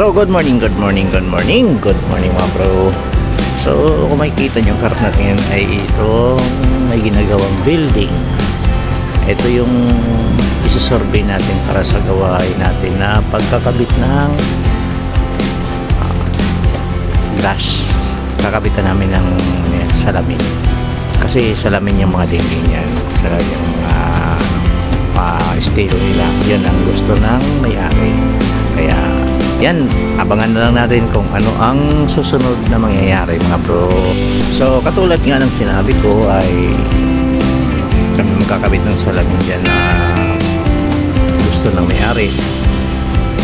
So, good morning, good morning, good morning, good morning mga bro. So, kung makikita nyo, karap natin ay itong may ginagawang building. Ito yung isusurvey natin para sa gawain natin na pagkakabit ng ah, glass. Kakabitan namin ng yan, salamin. Kasi salamin yung mga dingding yan. Sa yung uh, estilo nila. Yan ang gusto ng may-ari. Kaya yan, abangan na lang natin kung ano ang susunod na mangyayari mga bro. So, katulad nga ng sinabi ko ay kami magkakabit ng salamin dyan na gusto ng may-ari.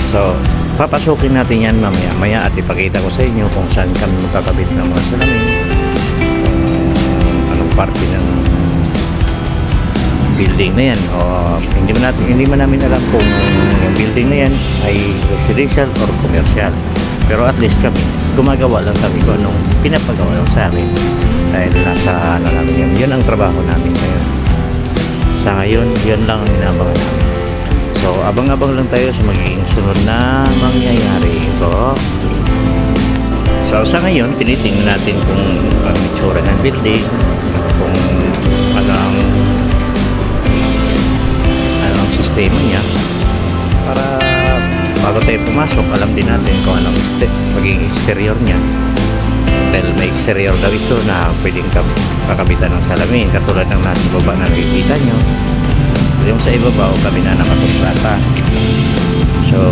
So, papasukin natin yan mamaya maya at ipakita ko sa inyo kung saan kami magkakabit ng mga salamin. Kung anong parte ng building na yan. O hindi man natin hindi man namin alam kung yung building na yan ay residential or commercial. Pero at least kami gumagawa lang kami kung anong pinapagawa lang sa amin. Dahil nasa ano namin yun yun ang trabaho namin ngayon. Sa ngayon yun lang ang inabangan namin. So abang-abang lang tayo sa magiging sunod na mangyayari ito so sa ngayon tinitingnan natin kung ang itsura ng building kung sistema niya. Para bago tayo pumasok alam din natin kung anong este, magiging exterior niya. Dahil may exterior daw ito na pwedeng kakabitan ng salamin. Katulad ng nasa baba na nakikita nyo yung sa ibabaw kami na nakatustrata so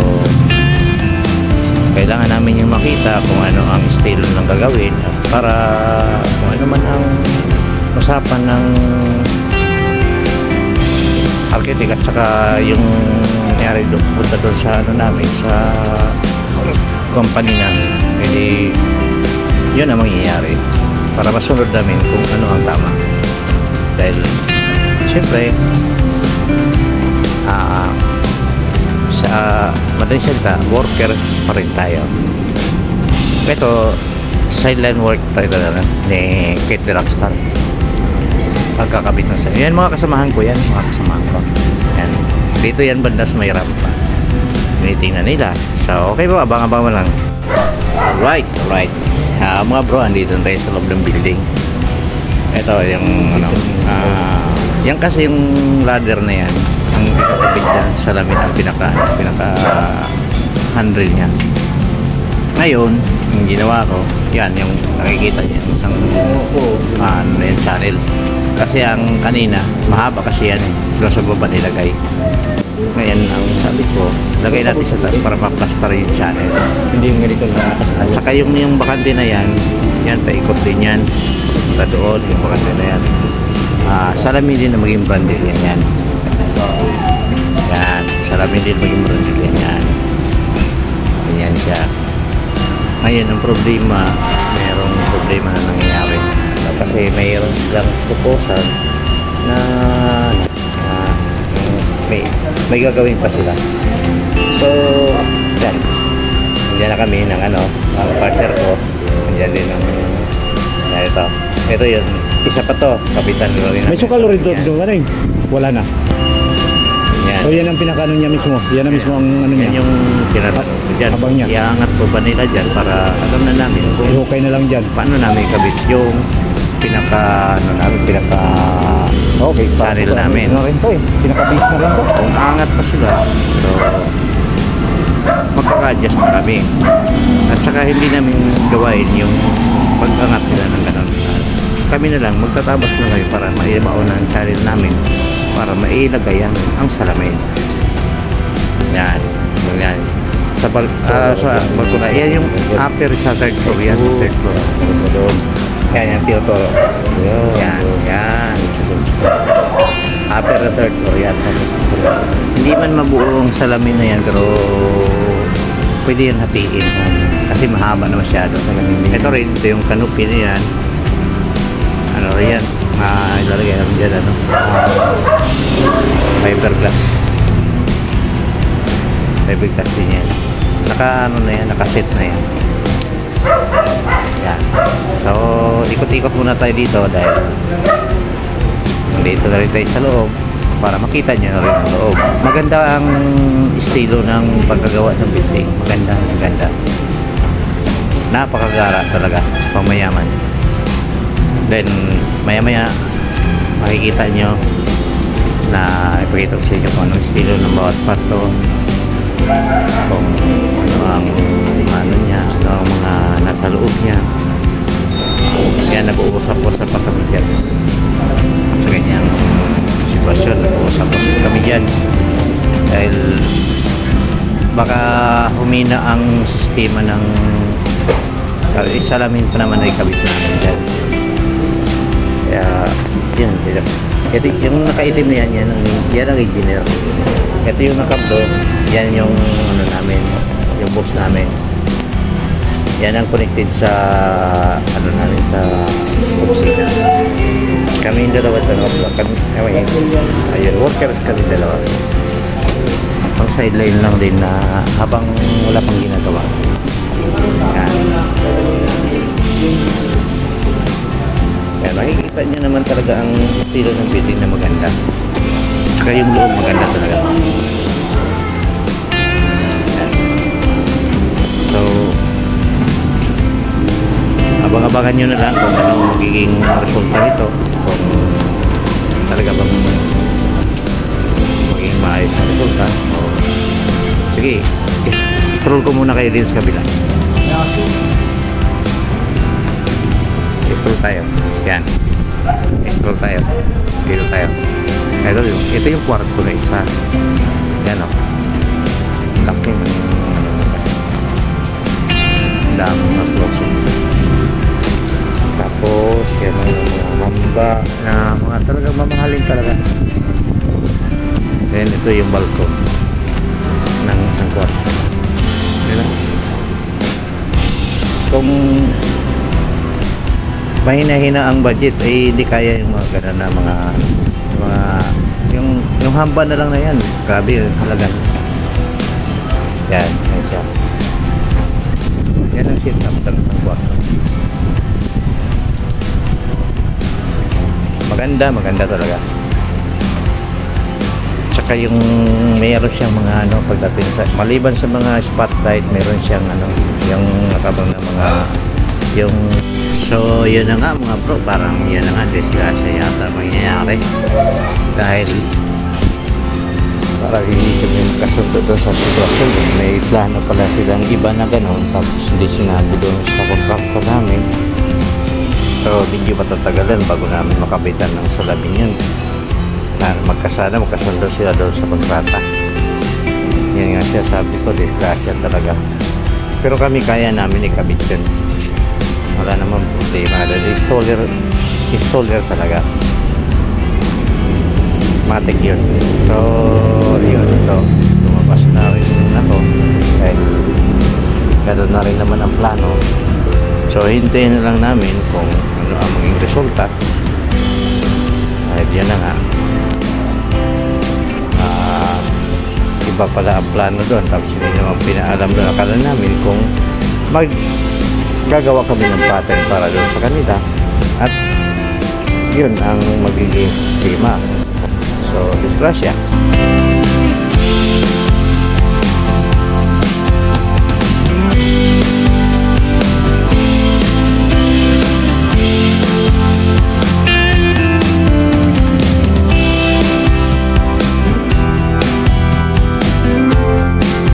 kailangan namin yung makita kung ano ang estilo ng gagawin para kung ano man ang usapan ng architect at saka yung nangyari doon punta doon sa ano namin sa company namin. Hindi yun ang mangyayari para masunod namin kung ano ang tama. Dahil syempre ah sa madaling salita workers pa rin tayo. Ito sideline work tayo talaga ni Kate Rockstar pagkakabit ng sa yan mga kasamahan ko yan mga kasamahan ko. Yan. Dito yan banda sa may rampa tinitingnan nila. So okay ba abang-abang mo lang. Right right. Ah, mga bro andito tayo sa loob ng building. Ito yung ano ah yan kasi yung ladder na yan. Ang ikakabit dyan sa lamin ang pinaka pinaka handrail niya. Ngayon yung ginawa ko yan yung nakikita niya isang ah, ano yan, channel kasi ang kanina mahaba kasi yan eh. Doon sa baba nilagay? Ngayon ang sabi ko lagay natin sa taas para ma-plaster yung channel. Hindi yung ganito na at saka yung yung bakante na yan yan paikot din yan. Punta doon yung bakante na yan. Ah salamin din na maging branded yan yan. Yan salamin din maging branded yan yan. Yan siya. Ngayon ang problema mayroong problema na nangyayari kasi mayroon silang proposal na, na may, may gagawin pa sila so yan Nandiyan na kami ng ano, ang partner ko. Nandiyan din ang na ito. Ito yun. Isa pa to. Kapitan ko rin. May sukal rin doon doon eh. Wala na. Yan. O yan ang pinakano niya mismo. Yan ang mismo ang ano Yan niya. yung tinatanong ko dyan. Habang niya. Iangat ko ba nila dyan para alam na namin kung Ihukay na lang dyan. paano namin kabit yung pinaka ano namin pinaka Okay. Channel namin. Ano rin to eh. Pinaka-base na rin to. kung angat pa sila so magkaka-adjust na kami at saka hindi namin gawain yung pag-angat nila ng ganun kami na lang magtatabas na kami para maibaon ang channel namin para mailagay ang, ang salamin yan yan sa bal ah, sa balkona yan yung upper sa third floor yan third floor yan yan Teotoro yan yan. Upper na third floor yan. Hindi man mabuo ang salamin na yan pero pwede yan hatiin. Kasi mahaba na masyado. Ito rin ito yung canopy na yan. Ano rin yan? Ah, ilalagay namin dyan ano? Fiberglass. Fiberglass din yan. Naka ano na yan? Nakaset na yan yan so ikot-ikot muna tayo dito dahil dito na rin tayo sa loob para makita nyo na rin ang loob maganda ang estilo ng pagkagawa ng building. Maganda, maganda. Napakagara talaga, pamayaman. Then, maya-maya, makikita nyo na ipakita ko sa inyo kung anong estilo ng bawat pato humina ang sistema ng eh, salamin pa naman ay kabit namin dyan. Kaya, yun. Ito, yung nakaitim na yan, yan ang, yan ang engineer. Ito yung nakablo, yan yung ano namin, yung box namin. Yan ang connected sa ano namin sa opisina. Kami yung dalawa sa nakablo. Kami, ayun, ayun, workers kami dalawa. Sideline lang din na habang wala pang ginagawa. Yan. Kaya makikita niyo naman talaga ang estilo ng building na maganda. Tsaka yung loob maganda talaga. Yan. So, abang-abangan nyo na lang kung ano magiging resulta nito. Kung stroll ko muna kayo din kabila. Stroll tayo. Yan. Stroll tayo. Dito tayo. Ito, yung, ito yung kwarto na isa. Yan o. Laki ng dami ng closet. Tapos, yan ang mga mamba na mga talagang mamahalin talaga. Then, ito yung balkon mahina-hina ang budget ay hindi kaya yung mga ganun na mga mga yung yung hamba na lang na yan. Grabe yung halaga yan yan siya. Yan ang setup ng isang kwarto maganda maganda talaga. Tsaka yung mayroon siyang mga ano pagdating sa maliban sa mga spotlight mayroon siyang ano yung nakabang na mga yung so yun na nga mga bro parang yun na nga disgrasya yata mangyayari. Dahil parang hindi kami makasundo doon sa sitwasyon may plano pala silang iba na gano'n tapos hindi sinabi doon sa contractor namin. So medyo matatagalan bago namin makabitan ng salamin yun. Na magkasana magkasundo sila doon sa kontrata. Yun nga siya sabi ko disgrasya talaga. Pero kami kaya namin ikabit yun wala naman problema. Installer installer talaga. Matik yun. So yun. Ito lumabas na rin ako. Dahil gano'n na rin naman ang plano. So hintayin na lang namin kung ano ang maging resulta. Dahil yun na nga. Ah, iba pala ang plano doon. Tapos hindi naman pinaalam doon akala namin kung mag gagawa kami ng pattern para doon sa kanila. At yun ang magiging sistema so disgrasya